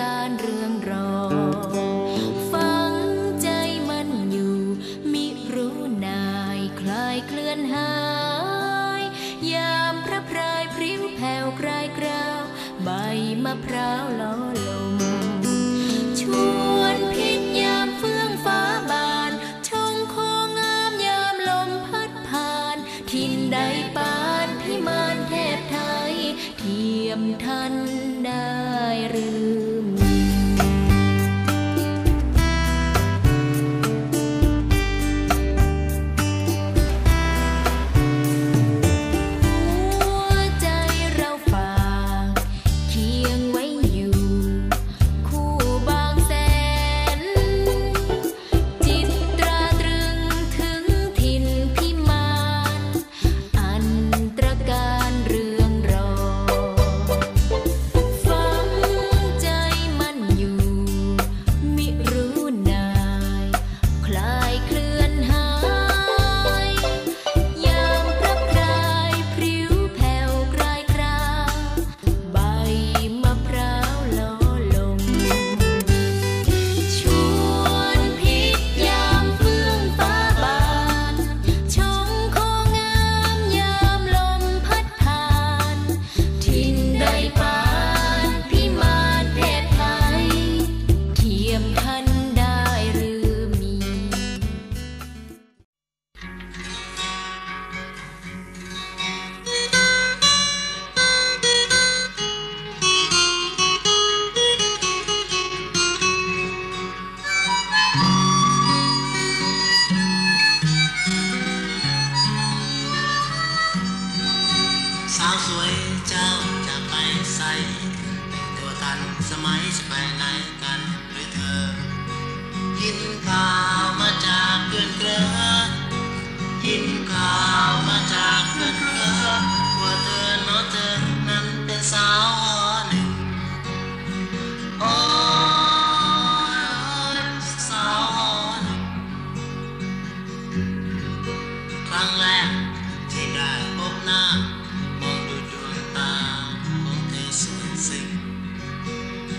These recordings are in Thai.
การเรื่องรอ ฟังใจมันอยู่ มิรู้นายคลายเคลื่อนหาย ยามพระพรายพริ้มแผ่วกลายกล้าว ใบมะพร้าวล้อลม ชวนพิษยามเฟื่องฟ้าบานชงโคงามยามลมพัดผ่าน ทินใดปานพิมานเทพไทย เทียมทัน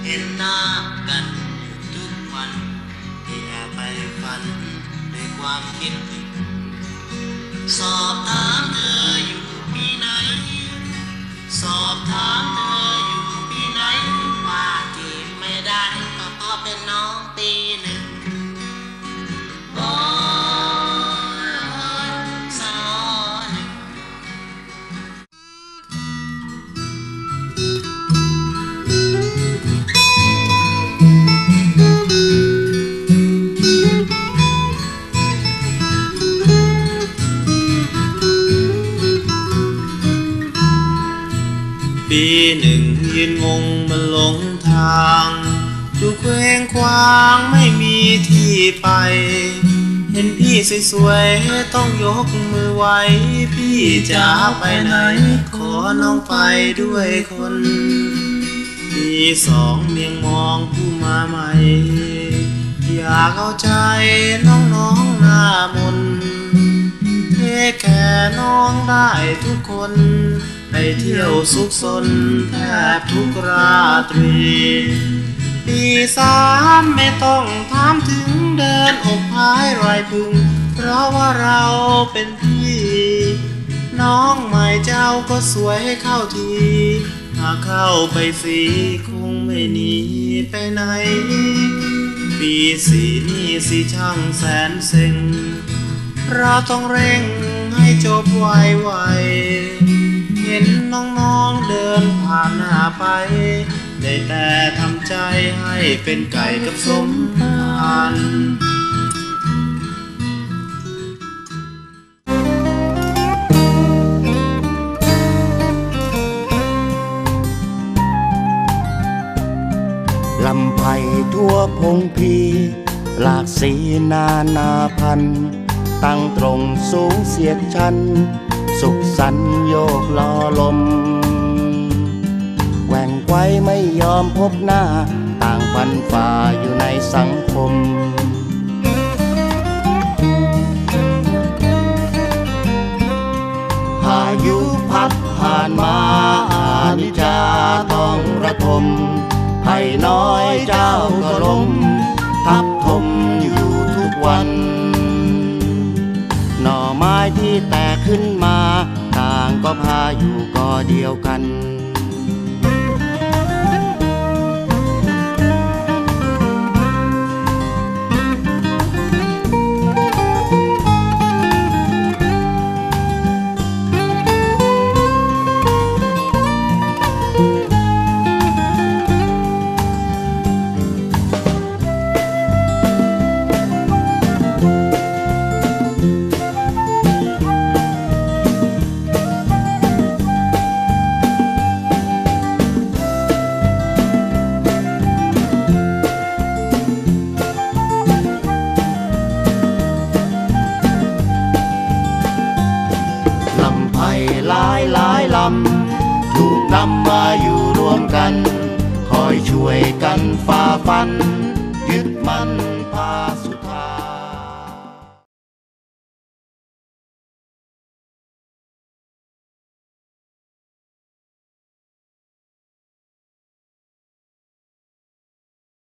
เห็นหน้ากันอยู่ทุกวันที่แอบไปฝันในความคิดถึงสอบถามเธออยู่ที่ไหน สอบถาม ปีหนึ่งยืนงงมันหลงทางอยู่เคว้งคว้างไม่มีที่ไป เห็นพี่สวยๆ ต้องยกมือไหว้ พี่จะไปไหน ขอน้องไปด้วยคนปีสองเมียงมองผู้มาใหม่ อยากเอาใจน้องๆหน้ามนเทแค่น้องได้ทุกคน ไปเที่ยวสุขสนแทบทุกราตรีปีสามไม่ต้องถามถึงเดินอกพายไรพึง เพราะว่าเราเป็นพี่ น้องใหม่เจ้าก็สวยให้เข้าทีหากเข้าไปสีคงไม่หนีไปไหน ปีสี่นี่สิช่างแสนเซ็ง เราต้องเร่งให้จบไวๆ ห็นน้องๆเดินผ่านหน้าไป ได้แต่ทำใจให้เป็นไก่กับสมพันธ์ลำไผ่ทั่วพงพีหลากสีนานาพัน ตั้งตรงสูงเสียดชัน สุขสันโยกล้อลม แหว่งไว้ไม่ยอมพบหน้า ต่างฟันฝ่าอยู่ในสังคมพายุพัดผ่านมาอานิจจาต้องระทม พาอยู่ก็เดียวกัน นำมาอยู่รวมกัน คอยช่วยกันฝ่าฟัน